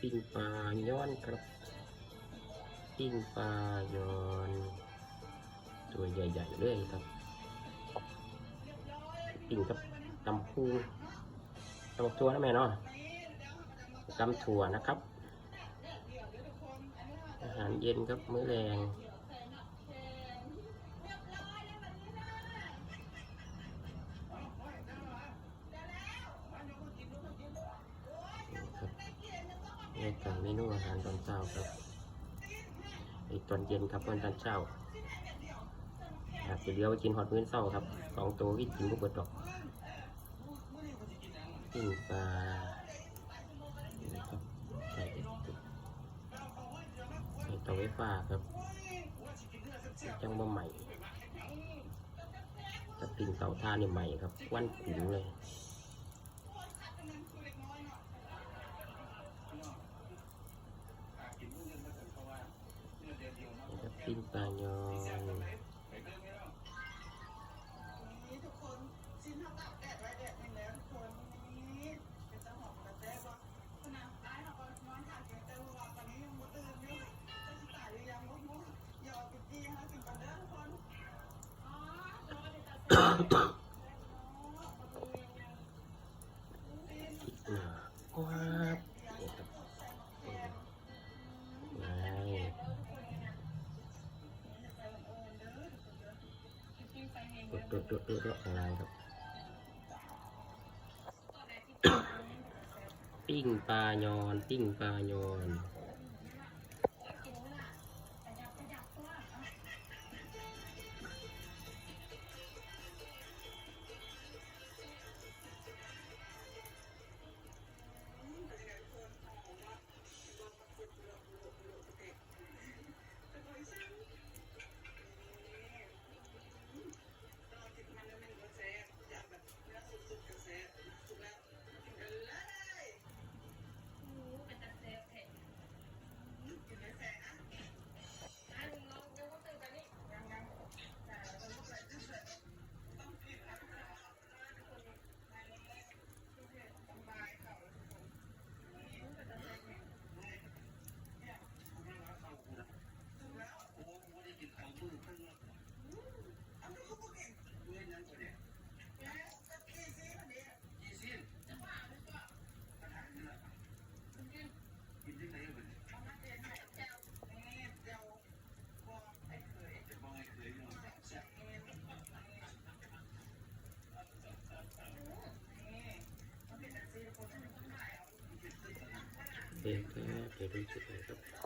ปิ้งปลาย้อนครับปิ้งปลาย้อน ตัวใหญ่ๆเลยครับปิ้งกับตำพูตำบักถั่วนะแม่เนาะตำถั่วนะครับ อาหารเย็นครับมื้อแรง นี่กับเมนูอาหารตอนเช้าครับไอตอนเย็นครับตอนเช้าอาจจะเลี้ยวไปกินฮอตมื้อเช้าครับสองตัววิ่งกินก็เบิดดอกปิ้งปลานี่ครับใส่ใส่เตาไฟฟ้าครับจังบ่ใหม่ถ้าปิ้งเตาถ่านนี่ใหม่ครับวันขุงเลย อเดี๋ยวจะเสร็จพริกหนากวาบนี่ครับนี่ดดดดดดอะไรครับปิ้งปลายอน ปิ้งปลายอน เด็กแค่เดี๋ยวดูจุดเลยครับ